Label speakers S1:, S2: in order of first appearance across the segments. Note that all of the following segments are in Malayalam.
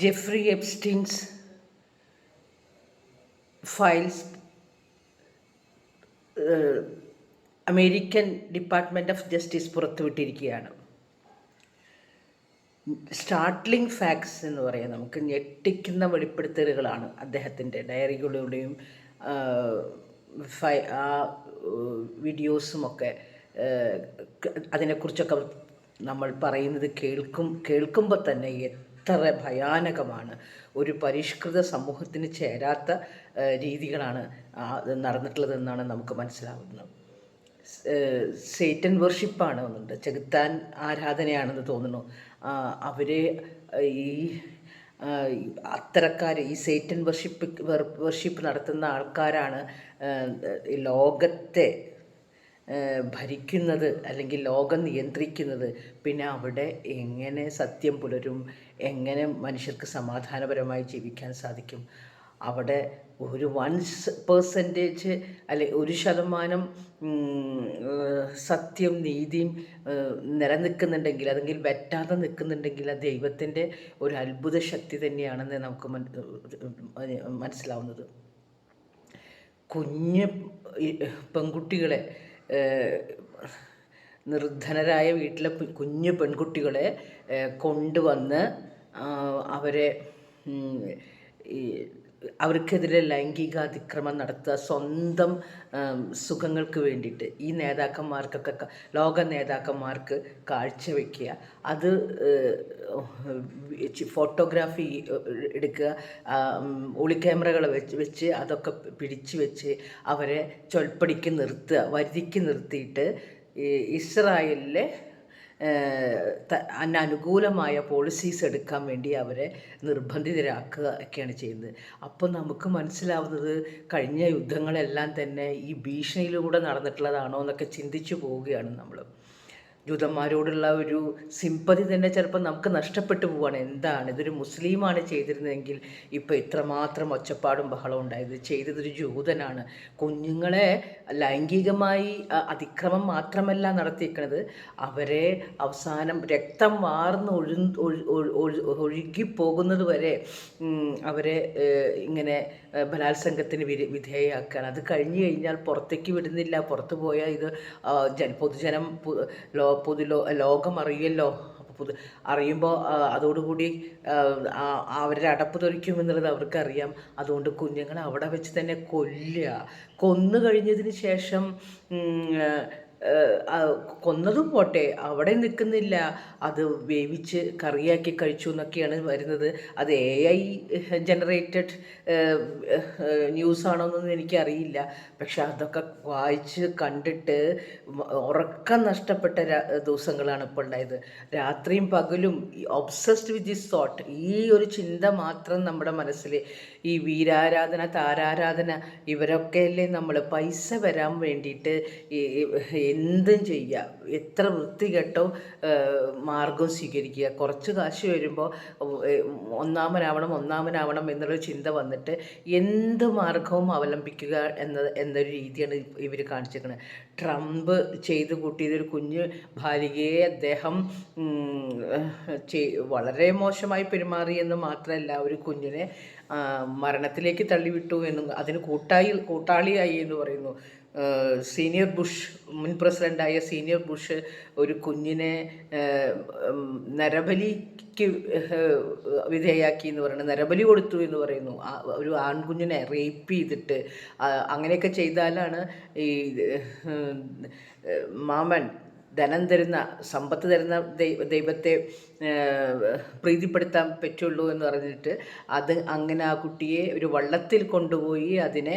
S1: Jeffrey Epstein's files American department of justice പുറത്തുവിട്ടിരിക്കുകയാണ്. Startling facts എന്ന് പറയാം. നമുക്ക് ഞെട്ടിക്കുന്ന വെളിപ്പെടുത്തലുകളാണ് അദ്ദേഹത്തിന്റെ ഡയറികളിലൂടെയും ഫൈ ആ വീഡിയോസുമൊക്കെ അതിനെക്കുറിച്ചൊക്കെ നമ്മൾ പറയുന്നത് കേൾക്കും കേൾക്കുമ്പോൾ തന്നെ എത്ര ഭയാനകമാണ്. ഒരു പരിഷ്കൃത സമൂഹത്തിന് ചേരാത്ത രീതികളാണ് നടന്നിട്ടുള്ളതെന്നാണ് നമുക്ക് മനസ്സിലാവുന്നത്. സേറ്റൻ വർഷിപ്പാണ് ഒന്നുണ്ട്. ചെകുത്താൻ ആരാധനയാണെന്ന് തോന്നുന്നു. അവരെ ഈ അത്തരക്കാർ ഈ സേറ്റൻ വർഷിപ്പ് വർഷിപ്പ് നടത്തുന്ന ആൾക്കാരാണ് ലോകത്തെ ഭരിക്കുന്നത് അല്ലെങ്കിൽ ലോകം നിയന്ത്രിക്കുന്നത്. പിന്നെ അവിടെ എങ്ങനെ സത്യം പുലരും എങ്ങനെ മനുഷ്യർക്ക് സമാധാനപരമായി ജീവിക്കാൻ സാധിക്കും? അവിടെ ഒരു വൺ പേഴ്സന്റേജ് അല്ലെ ഒരു ശതമാനം സത്യം നീതിയും നിലനിൽക്കുന്നുണ്ടെങ്കിൽ അല്ലെങ്കിൽ വറ്റാതെ നിൽക്കുന്നുണ്ടെങ്കിൽ ആ ദൈവത്തിന്റെ ഒരു അത്ഭുത ശക്തി തന്നെയാണെന്ന് നമുക്ക് മനസ്സിലാവുന്നത്. കുഞ്ഞ് പെൺകുട്ടികളെ നിർദ്ധനരായ വീട്ടിലെ കുഞ്ഞ് പെൺകുട്ടികളെ കൊണ്ടുവന്ന് അവരെ അവർക്കെതിരെ ലൈംഗിക അതിക്രമം നടത്തുക സ്വന്തം സുഖങ്ങൾക്ക് വേണ്ടിയിട്ട് ഈ നേതാക്കന്മാർക്കൊക്കെ ലോക നേതാക്കന്മാർക്ക് കാഴ്ചവെക്കുക. അത് ഫോട്ടോഗ്രാഫി എടുക്കുക ആ, ഒളി ക്യാമറകൾ വെച്ച് വെച്ച് അതൊക്കെ പിടിച്ച് വെച്ച് അവരെ ചൊൽപ്പടിക്ക് നിർത്തുക വരുതിക്ക് നിർത്തിയിട്ട് ഇസ്രായേലിലെ അനുകൂലമായ പോളിസീസ് എടുക്കാൻ വേണ്ടി അവരെ നിർബന്ധിതരാക്കുക ഒക്കെയാണ് ചെയ്യുന്നത്. അപ്പോൾ നമുക്ക് മനസ്സിലാവുന്നത് കഴിഞ്ഞ യുദ്ധങ്ങളെല്ലാം തന്നെ ഈ ഭീഷണിയിലൂടെ നടന്നിട്ടുള്ളതാണോ എന്നൊക്കെ ചിന്തിച്ചു പോവുകയാണ് നമ്മൾ ജൂതന്മാരോടുള്ള ഒരു സിമ്പതി തന്നെ ചിലപ്പോൾ നമുക്ക് നഷ്ടപ്പെട്ടു പോവാണ്. എന്താണ്? ഇതൊരു മുസ്ലിമാണ് ചെയ്തിരുന്നതെങ്കിൽ ഇപ്പോൾ ഇത്രമാത്രം ഒച്ചപ്പാടും ബഹളവും ഉണ്ടായത് ചെയ്തതൊരു ജൂതനാണ്. കുഞ്ഞുങ്ങളെ ലൈംഗികമായി അതിക്രമം മാത്രമല്ല നടത്തിയിരിക്കുന്നത് അവരെ അവസാനം രക്തം വാർന്ന് ഒഴു ഒഴു- ഒഴു- ഒഴു- ഒഴുകിപ്പോകുന്നത് വരെ അവരെ ഇങ്ങനെ ബലാത്സംഗത്തിന് വിധേ വിധേയമാക്കുകയാണ് അത് കഴിഞ്ഞു കഴിഞ്ഞാൽ പുറത്തേക്ക് വിടുന്നില്ല. പുറത്തു പോയാൽ ഇത് പൊതുജനം പൊതു ലോകം അറിയല്ലോ അപ്പോൾ അറിയുമ്പോൾ അതോടുകൂടി അവരുടെ അടപ്പ് തെറിക്കും എന്നുള്ളത് അവർക്കറിയാം. അതുകൊണ്ട് കുഞ്ഞുങ്ങളെ അവിടെ വെച്ച് തന്നെ കൊല്ലുക. കൊന്നു കഴിഞ്ഞതിന് ശേഷം കൊന്നതും പോട്ടെ അവിടെ നിൽക്കുന്നില്ല. അത് വേവിച്ച് കറിയാക്കി കഴിച്ചു എന്നൊക്കെയാണ് വരുന്നത്. അത് എ ഐ ജനറേറ്റഡ് ന്യൂസാണോന്നൊന്നും എനിക്കറിയില്ല. പക്ഷെ അതൊക്കെ വായിച്ച് കണ്ടിട്ട് ഉറക്കം നഷ്ടപ്പെട്ട ദിവസങ്ങളാണ് ഇപ്പോൾ ഉണ്ടായത്. രാത്രിയും പകലും ഒബ്സസ്ഡ് വിത്ത് ദിസ് തോട്ട് ഈ ഒരു ചിന്ത മാത്രം നമ്മുടെ മനസ്സിൽ ഈ വീരാരാധന താരാരാധന ഇവരൊക്കെയല്ലേ നമ്മൾ പൈസ വരാൻ വേണ്ടിയിട്ട് ഈ എന്തും ചെയ്യുക. എത്ര വൃത്തികെട്ടോ മാർഗം സ്വീകരിക്കുക. കുറച്ച് കാശ് വരുമ്പോൾ ഒന്നാമനാവണം ഒന്നാമനാവണം എന്നുള്ള ചിന്ത വന്നിട്ട് എന്ത് മാർഗവും അവലംബിക്കുക എന്ന എന്നൊരു രീതിയാണ് ഇവർ കാണിച്ചിരിക്കുന്നത് ട്രംപ് ചെയ്ത് കൂട്ടിയതൊരു കുഞ്ഞ് ബാലികയെ അദ്ദേഹം വളരെ മോശമായി പെരുമാറി എന്ന് മാത്രമല്ല ഒരു കുഞ്ഞിനെ മരണത്തിലേക്ക് തള്ളിവിട്ടു എന്നും അതിന് കൂട്ടായി കൂട്ടാളിയായി എന്ന് പറയുന്നു. സീനിയർ ബുഷ് മുൻ പ്രസിഡന്റായ സീനിയർ ബുഷ് ഒരു കുഞ്ഞിനെ നരബലിക്ക് വിധേയാക്കി എന്ന് പറയുന്നത് നരബലി കൊടുത്തു എന്ന് പറയുന്നു. ഒരു ആൺകുഞ്ഞിനെ റേപ്പ് ചെയ്തിട്ട് അങ്ങനെയൊക്കെ ചെയ്താലാണ് ഈ മാമൻ ധനം തരുന്ന സമ്പത്ത് തരുന്ന ദൈവത്തെ പ്രീതിപ്പെടുത്താൻ പറ്റുള്ളൂ എന്ന് പറഞ്ഞിട്ട് അത് അങ്ങനെ ആ കുട്ടിയെ ഒരു വള്ളത്തിൽ കൊണ്ടുപോയി അതിനെ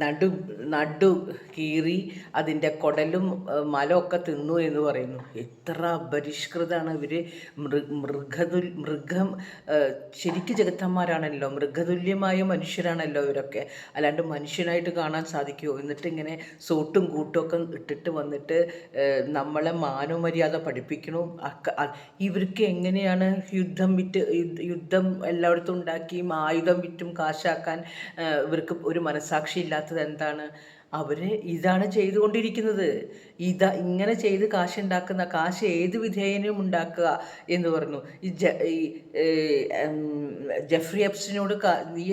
S1: നടു നടു കീറി അതിന്റെ കുടലും മലമൊക്കെ തിന്നു എന്ന് പറയുന്നു. എത്ര അപരിഷ്കൃതമാണ് ഇവർ മൃ മൃഗതുൽ മൃഗം ശരിക്കും ജഗത്തന്മാരാണല്ലോ. മൃഗതുല്യമായ മനുഷ്യരാണല്ലോ ഇവരൊക്കെ. അല്ലാണ്ട് മനുഷ്യനായിട്ട് കാണാൻ സാധിക്കുമോ എന്നിട്ട് ഇങ്ങനെ സോട്ടും കൂട്ടും ഒക്കെ ഇട്ടിട്ട് വന്നിട്ട് നമ്മളെ മാനവമര്യാദ പഠിപ്പിക്കണു? ഇവർക്ക് എങ്ങനെയാണ് യുദ്ധം വിറ്റ് യുദ്ധം എല്ലായിടത്തും ഉണ്ടാക്കിയും ആയുധം വിറ്റും കാശാക്കാൻ ഇവർക്ക് ഒരു മനസാക്ഷി ഇല്ലാത്തത് എന്താണ്? അവർ ഇതാണ് ചെയ്തുകൊണ്ടിരിക്കുന്നത്. ഇതാ ഇങ്ങനെ ചെയ്ത് കാശുണ്ടാക്കുന്ന കാശ് ഏത് വിധേയനും ഉണ്ടാക്കുക എന്ന് പറഞ്ഞു. ഈ ജ ഈ ജഫ്രി എപ്സിനോട് നീ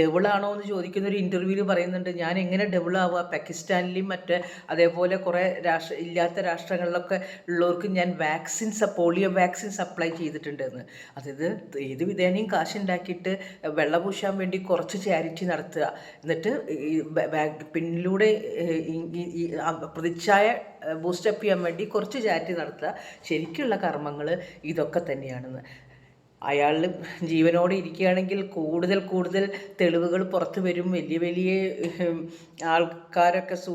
S1: ഡെവിളാണോ എന്ന് ചോദിക്കുന്ന ഒരു ഇന്റർവ്യൂവിൽ പറയുന്നുണ്ട്. ഞാൻ എങ്ങനെ ഡെവിളാവുക പാകിസ്ഥാനിലും മറ്റ് അതേപോലെ കുറേ രാഷ്ട്ര ഇല്ലാത്ത രാഷ്ട്രങ്ങളിലൊക്കെ ഉള്ളവർക്ക് ഞാൻ വാക്സിൻ പോളിയോ വാക്സിൻ സപ്ലൈ ചെയ്തിട്ടുണ്ടെന്ന്. അതായത് ഏത് വിധേനയും കാശുണ്ടാക്കിയിട്ട് വെള്ള പൂശാൻ വേണ്ടി കുറച്ച് ചാരിറ്റി നടത്തുക. എന്നിട്ട് പിന്നിലൂടെ ആ പ്രതിച്ഛായ ബൂസ്റ്റപ്പ് ചെയ്യാൻ വേണ്ടി കുറച്ച് ചാറ്റി നടത്തുക. ശരിക്കുള്ള കർമ്മങ്ങൾ ഇതൊക്കെ തന്നെയാണെന്ന്. അയാൾ ജീവനോടെ ഇരിക്കുകയാണെങ്കിൽ കൂടുതൽ കൂടുതൽ തെളിവുകൾ പുറത്തു വരും. വലിയ വലിയ ആൾക്കാരൊക്കെ സൂ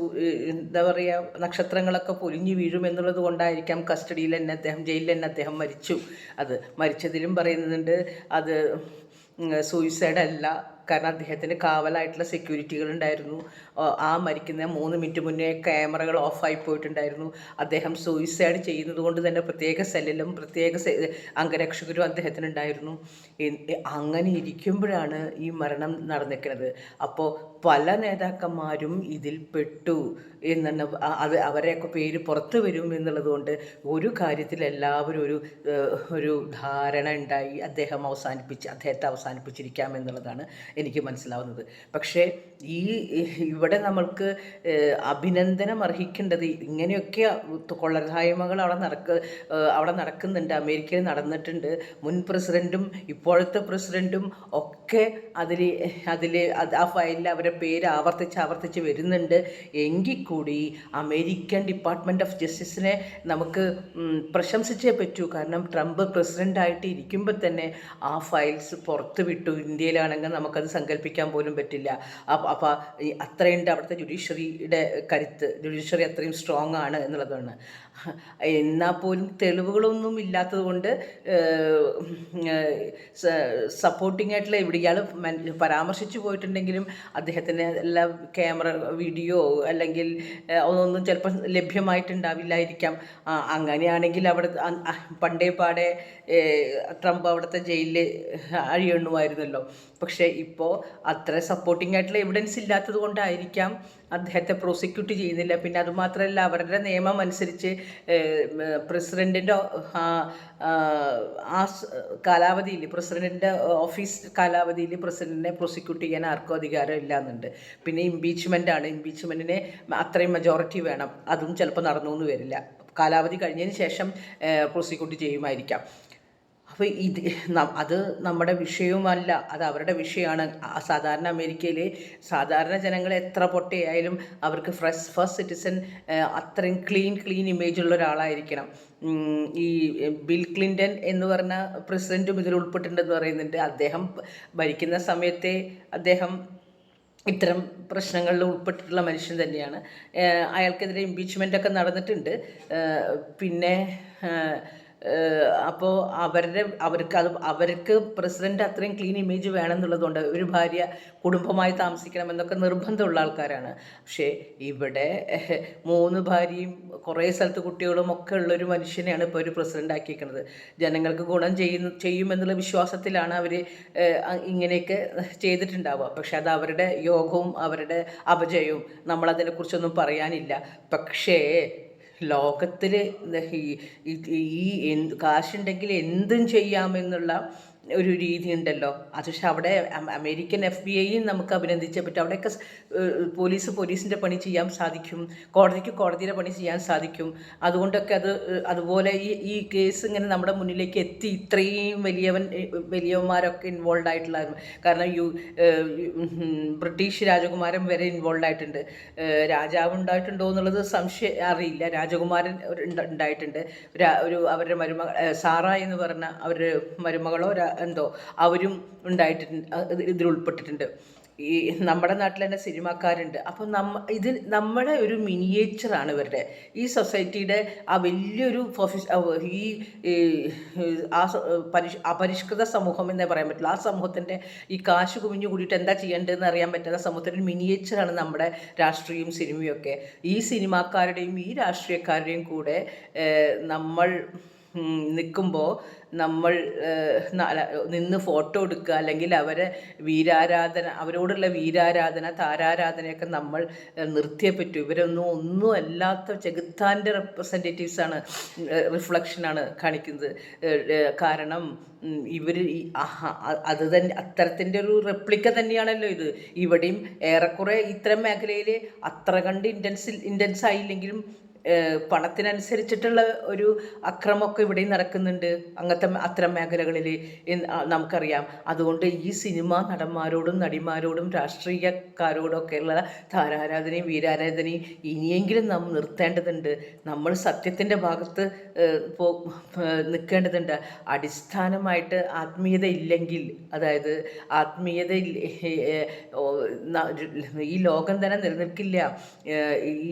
S1: എന്താ പറയുക നക്ഷത്രങ്ങളൊക്കെ പൊലിഞ്ഞു വീഴും എന്നുള്ളത് കൊണ്ടായിരിക്കാം കസ്റ്റഡിയിൽ തന്നെ അദ്ദേഹം ജയിലിൽ തന്നെ അദ്ദേഹം മരിച്ചു. അത് മരിച്ചതിലും പറയുന്നുണ്ട്. അത് സൂയിസൈഡല്ല കാരണം അദ്ദേഹത്തിന് കാവലായിട്ടുള്ള സെക്യൂരിറ്റികൾ ഉണ്ടായിരുന്നു ആ, മരിക്കുന്ന മൂന്ന് മിനിറ്റ് മുന്നേ ക്യാമറകൾ ഓഫായി പോയിട്ടുണ്ടായിരുന്നു. അദ്ദേഹം സൂയിസൈഡ് ചെയ്യുന്നത് കൊണ്ട് തന്നെ പ്രത്യേക സെല്ലിലും പ്രത്യേക അംഗരക്ഷകരും അദ്ദേഹത്തിനുണ്ടായിരുന്നു. എ- എ- അങ്ങനെ ഇരിക്കുമ്പോഴാണ് ഈ മരണം നടന്നിരിക്കുന്നത്. അപ്പോൾ പല നേതാക്കന്മാരും ഇതിൽ പെട്ടു. എന്നാണ് അത് അവരെയൊക്കെ പേര് പുറത്ത് വരും എന്നുള്ളത് കൊണ്ട് ഒരു കാര്യത്തിൽ എല്ലാവരും ഒരു ഒരു ധാരണ ഉണ്ടായി അദ്ദേഹം അവസാനിപ്പിച്ച് അദ്ദേഹത്തെ അവസാനിപ്പിച്ചിരിക്കാം എന്നുള്ളതാണ് എനിക്ക് മനസ്സിലാവുന്നത്. പക്ഷേ ഈ ഇവിടെ നമ്മൾക്ക് അഭിനന്ദനം അർഹിക്കേണ്ടത് ഇങ്ങനെയൊക്കെ കൊള്ളരായ്മകൾ അവിടെ നടക്ക അവിടെ നടക്കുന്നുണ്ട്. അമേരിക്കയിൽ നടന്നിട്ടുണ്ട്. മുൻ പ്രസിഡന്റും ഇപ്പോഴത്തെ പ്രസിഡന്റും ഒക്കെ അതിൽ അതിൽ ആ ഫയലിൽ അവരുടെ പേര് ആവർത്തിച്ച് ആവർത്തിച്ച് വരുന്നുണ്ട്. എങ്കിൽ കൂടി അമേരിക്കൻ ഡിപ്പാർട്ട്മെന്റ് ഓഫ് ജസ്റ്റിസിനെ നമുക്ക് പ്രശംസിച്ചേ പറ്റൂ. കാരണം ട്രംപ് പ്രസിഡന്റായിട്ട് ഇരിക്കുമ്പോൾ തന്നെ ആ ഫയൽസ് പുറത്ത് വിട്ടു. ഇന്ത്യയിലാണെങ്കിൽ നമുക്കത് സങ്കല്പിക്കാൻ പോലും പറ്റില്ല. അപ്പോൾ അത്രയുണ്ട് അവിടുത്തെ ജുഡീഷ്യറിയുടെ കരുത്ത്. ജുഡീഷ്യറി അത്രയും സ്ട്രോങ് ആണ് എന്നുള്ളതാണ്. എന്നാൽ പോലും തെളിവുകളൊന്നും ഇല്ലാത്തത് കൊണ്ട് സപ്പോർട്ടിംഗ് ആയിട്ടുള്ള ഇവിടെ ഇയാൾ പരാമർശിച്ചു പോയിട്ടുണ്ടെങ്കിലും അദ്ദേഹത്തിന് എല്ലാ ക്യാമറ വീഡിയോ അല്ലെങ്കിൽ ഒന്നും ചിലപ്പോൾ ലഭ്യമായിട്ടുണ്ടാവില്ലായിരിക്കാം. അങ്ങനെയാണെങ്കിൽ അവിടെ പണ്ടേ പാടെ ട്രംപ് അവിടുത്തെ ജയിലിൽ അഴിയണ്ണുമായിരുന്നല്ലോ. പക്ഷേ ഇപ്പോൾ അത്ര സപ്പോർട്ടിംഗ് ആയിട്ടുള്ള എവിഡൻസ് ഇല്ലാത്തത് കൊണ്ടായിരിക്കാം അദ്ദേഹത്തെ പ്രോസിക്യൂട്ട് ചെയ്യുന്നില്ല. പിന്നെ അതുമാത്രമല്ല അവരുടെ നിയമം അനുസരിച്ച് പ്രസിഡന്റിന്റെ ആ കാലാവധിയിൽ പ്രസിഡന്റിന്റെ ഓഫീസ് കാലാവധിയിൽ പ്രസിഡന്റിനെ പ്രോസിക്യൂട്ട് ചെയ്യാൻ ആർക്കും അധികാരം ഇല്ലാന്നുണ്ട്. പിന്നെ ഇമ്പീച്ച്മെന്റ് ആണ്. ഇമ്പീച്ച്മെന്റിന് അത്രയും മെജോറിറ്റി വേണം. അതും ചിലപ്പോൾ നടന്നു എന്ന് വരില്ല. കാലാവധി കഴിഞ്ഞതിന് ശേഷം പ്രോസിക്യൂട്ട് ചെയ്യുമായിരിക്കാം. അപ്പോൾ ഇത് അത് നമ്മുടെ വിഷയവുമല്ല അത് അവരുടെ വിഷയമാണ്. സാധാരണ അമേരിക്കയിലെ സാധാരണ ജനങ്ങൾ എത്ര പൊട്ടയായാലും അവർക്ക് ഫ്രഷ് ഫസ്റ്റ് സിറ്റിസൺ അത്രയും ക്ലീൻ ക്ലീൻ ഇമേജ് ഉള്ള ഒരാളായിരിക്കണം. ഈ ബിൽ ക്ലിന്റൺ എന്ന് പറഞ്ഞ പ്രസിഡന്റും ഇതിൽ ഉൾപ്പെട്ടിട്ടുണ്ടെന്ന് പറയുന്നുണ്ട്. അദ്ദേഹം ഭരിക്കുന്ന സമയത്തെ അദ്ദേഹം ഇത്തരം പ്രശ്നങ്ങളിൽ ഉൾപ്പെട്ടിട്ടുള്ള മനുഷ്യൻ തന്നെയാണ്. അയാൾക്കെതിരെ ഇമ്പീച്ച്മെന്റ് ഒക്കെ നടന്നിട്ടുണ്ട്. പിന്നെ അപ്പോൾ അവരുടെ അവർക്ക് അത് അവർക്ക് പ്രസിഡന്റ് അത്രയും ക്ലീൻ ഇമേജ് വേണം വേണമെന്നുള്ളതുകൊണ്ട് ഒരു ഭാര്യ കുടുംബമായി താമസിക്കണം എന്നൊക്കെ നിർബന്ധമുള്ള ആൾക്കാരാണ്. പക്ഷേ ഇവിടെ മൂന്ന് ഭാര്യയും കുറേ സ്ഥലത്ത് കുട്ടികളും ഒക്കെ ഉള്ളൊരു മനുഷ്യനെയാണ് ഇപ്പോൾ ഒരു പ്രസിഡന്റ് ആക്കിയിരിക്കുന്നത് ജനങ്ങൾക്ക് ഗുണം ചെയ്യുന്ന ചെയ്യുമെന്നുള്ള വിശ്വാസത്തിലാണ് അവർ ഇങ്ങനെയൊക്കെ ചെയ്തിട്ടുണ്ടാവുക. പക്ഷെ അത് അവരുടെ യോഗവും അവരുടെ അപജയവും നമ്മളതിനെക്കുറിച്ചൊന്നും പറയാനില്ല. പക്ഷേ ലോകത്തിൽ ഈ കാശുണ്ടെങ്കിൽ എന്തും ചെയ്യാമെന്നുള്ള ഒരു രീതി ഉണ്ടല്ലോ അത് പക്ഷെ അവിടെ അമേരിക്കൻ എഫ് ബി ഐയും നമുക്ക് അഭിനന്ദിച്ചേ പറ്റും. അവിടെയൊക്കെ പോലീസ് പോലീസിന്റെ പണി ചെയ്യാൻ സാധിക്കും. കോടതിക്ക് കോടതിയുടെ പണി ചെയ്യാൻ സാധിക്കും. അതുകൊണ്ടൊക്കെ അത് അതുപോലെ ഈ ഈ കേസ് ഇങ്ങനെ നമ്മുടെ മുന്നിലേക്ക് എത്തി ഇത്രയും വലിയവൻ വലിയവന്മാരൊക്കെ ഇൻവോൾവ് ആയിട്ടുള്ള കാരണം യു ബ്രിട്ടീഷ് രാജകുമാരൻ വരെ ഇൻവോൾവ് ആയിട്ടുണ്ട്. രാജാവ് ഉണ്ടായിട്ടുണ്ടോ എന്നുള്ളത് സംശയം അറിയില്ല. രാജകുമാരൻ ഉണ്ടായിട്ടുണ്ട്. ഒരു അവരുടെ മരുമകൾ സാറ എന്ന് പറഞ്ഞ അവരുടെ മരുമകളോ എന്തോ അവരും ഉണ്ടായിട്ടുണ്ട് ഇതിൽ ഉൾപ്പെട്ടിട്ടുണ്ട്. ഈ നമ്മുടെ നാട്ടിൽ തന്നെ സിനിമാക്കാരുണ്ട്. അപ്പം നമ്മ ഇത് നമ്മുടെ ഒരു മിനിയേച്ചറാണ് ഇവരുടെ. ഈ സൊസൈറ്റിയുടെ ആ വലിയൊരു ഈ ആ പരിഷ് അപരിഷ്കൃത സമൂഹം എന്നേ പറയാൻ പറ്റില്ല ആ സമൂഹത്തിന്റെ ഈ കാശ് കുമിഞ്ഞു കൂടിയിട്ട് എന്താ ചെയ്യേണ്ടതെന്ന് അറിയാൻ പറ്റാത്ത സമൂഹത്തിന്റെ മിനിയേച്ചറാണ് നമ്മുടെ രാഷ്ട്രീയവും സിനിമയും ഒക്കെ. ഈ സിനിമാക്കാരുടെയും ഈ രാഷ്ട്രീയക്കാരുടെയും കൂടെ നമ്മൾ നിൽക്കുമ്പോൾ നമ്മൾ നിന്ന് ഫോട്ടോ എടുക്കുക അല്ലെങ്കിൽ അവരെ വീരാരാധന അവരോടുള്ള വീരാരാധന താരാരാധനയൊക്കെ നമ്മൾ നിർത്തിയേ പറ്റൂ. ഇവരൊന്നും ഒന്നും അല്ലാത്ത ചെകുത്താന്റെ റെപ്രസെന്റേറ്റീവ്സാണ് റിഫ്ലക്ഷനാണ് കാണിക്കുന്നത്. കാരണം ഇവർ അത് തന്നെ അത്തരത്തിന്റെ ഒരു റെപ്ലിക്ക തന്നെയാണല്ലോ ഇത്. ഇവിടെയും ഏറെക്കുറെ ഇത്തരം മേഖലയിൽ അത്ര കണ്ട് ഇന്റൻസിൽ ഇന്റൻസ് ആയില്ലെങ്കിലും പണത്തിനനുസരിച്ചിട്ടുള്ള ഒരു അക്രമമൊക്കെ ഇവിടെയും നടക്കുന്നുണ്ട്. അങ്ങനത്തെ അത്തരം മേഖലകളിൽ നമുക്കറിയാം. അതുകൊണ്ട് ഈ സിനിമ നടന്മാരോടും നടിമാരോടും രാഷ്ട്രീയക്കാരോടൊക്കെയുള്ള താരാരാധനയും വീരാരാധനയും ഇനിയെങ്കിലും നാം നിർത്തേണ്ടതുണ്ട്. നമ്മൾ സത്യത്തിന്റെ ഭാഗത്ത് നിൽക്കേണ്ടതുണ്ട്. അടിസ്ഥാനമായിട്ട് ആത്മീയത ഇല്ലെങ്കിൽ അതായത് ആത്മീയത ഈ ലോകം തന്നെ നിലനിൽക്കില്ല.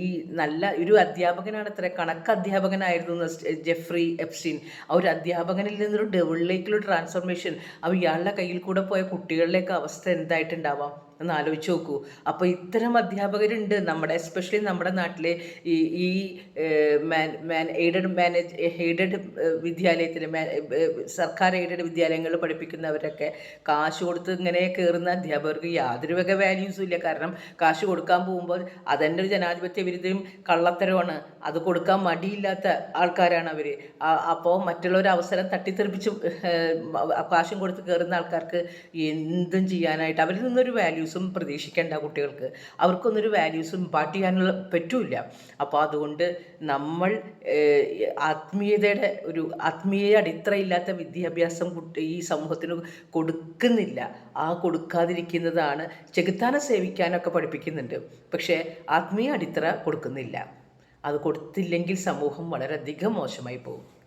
S1: ഈ നല്ല ഒരു അധ്യാപകനാണ് അത്ര കണക്ക് അധ്യാപകനായിരുന്നു ജെഫ്രി എപ്സ്റ്റീൻ ആ ഒരു അധ്യാപകനിൽ നിന്നൊരു ഡെവിളിലേക്കുള്ള ട്രാൻസ്ഫോർമേഷൻ അവ ഇയാളുടെ കയ്യിൽ കൂടെ പോയ കുട്ടികളിലേക്ക് അവസ്ഥ എന്തായിട്ടുണ്ടാവാം? ഒന്ന് ആലോചിച്ച് നോക്കൂ. അപ്പോൾ ഇത്തരം അധ്യാപകരുണ്ട്. നമ്മുടെ എസ്പെഷ്യലി നമ്മുടെ നാട്ടിലെ ഈ ഈ മാൻ എയ്ഡഡ് മാനേജ് എയ്ഡഡ് വിദ്യാലയത്തിൽ സർക്കാർ എയ്ഡഡ് വിദ്യാലയങ്ങളിൽ പഠിപ്പിക്കുന്നവരൊക്കെ കാശ് കൊടുത്ത് ഇങ്ങനെ കയറുന്ന അധ്യാപകർക്ക് യാതൊരു വക വാല്യൂസും ഇല്ല. കാരണം കാശ് കൊടുക്കാൻ പോകുമ്പോൾ അതെന്റെ ഒരു ജനാധിപത്യ വിരുദ്ധയും കള്ളത്തരമാണ് അത് കൊടുക്കാൻ മടിയില്ലാത്ത ആൾക്കാരാണ് അവർ അപ്പോൾ മറ്റുള്ളവർ അവസരം തട്ടിത്തെറിപ്പിച്ച് കാശും കൊടുത്ത് കയറുന്ന ആൾക്കാർക്ക് എന്തും ചെയ്യാനായിട്ട് അവരിൽ നിന്നൊരു വാല്യൂസും പ്രതീക്ഷിക്കേണ്ട കുട്ടികൾക്ക്. അവർക്കൊന്നൊരു വാല്യൂസും ഇമ്പാർട്ട് ചെയ്യാനുള്ള പറ്റൂല അപ്പോൾ അതുകൊണ്ട് നമ്മൾ ആത്മീയതയുടെ ഒരു ആത്മീയ അടിത്തറയില്ലാത്ത വിദ്യാഭ്യാസം കുട്ടി ഈ സമൂഹത്തിന് കൊടുക്കുന്നില്ല. ആ കൊടുക്കാതിരിക്കുന്നതാണ് ചെകുത്താനെ സേവിക്കാനൊക്കെ പഠിപ്പിക്കുന്നുണ്ട്. പക്ഷേ ആത്മീയ അടിത്തറ കൊടുക്കുന്നില്ല. അത് കൊടുത്തില്ലെങ്കിൽ സമൂഹം വളരെയധികം മോശമായി പോകും.